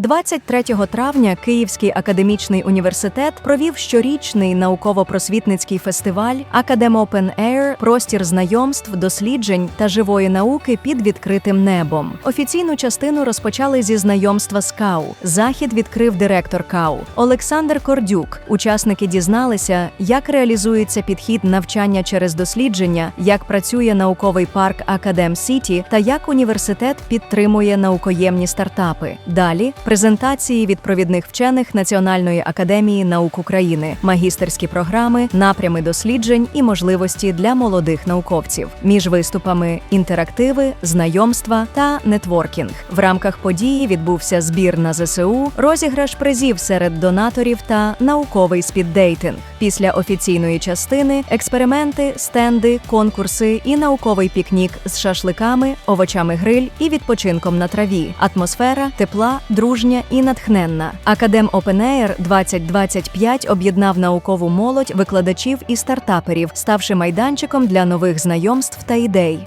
23 травня Київський академічний університет провів щорічний науково-просвітницький фестиваль Academ Open Air простір знайомств, досліджень та живої науки під відкритим небом. Офіційну частину розпочали зі знайомства з КАУ. Захід відкрив директор КАУ Олександр Кордюк. Учасники дізналися, як реалізується підхід навчання через дослідження, як працює науковий парк Академ Сіті та як університет підтримує наукоємні стартапи. Далі презентації від провідних вчених Національної академії наук України, магістерські програми, напрями досліджень і можливості для молодих науковців. Між виступами інтерактиви, знайомства та нетворкінг. В рамках події відбувся збір на ЗСУ, розіграш призів серед донаторів та науковий спіддейтинг. Після офіційної частини експерименти, стенди, конкурси і науковий пікнік з шашликами, овочами гриль і відпочинком на траві. Атмосфера тепла, дружня і натхненна. Академ Open 2025 об'єднав наукову молодь, викладачів і стартаперів, ставши майданчиком для нових знайомств та ідей.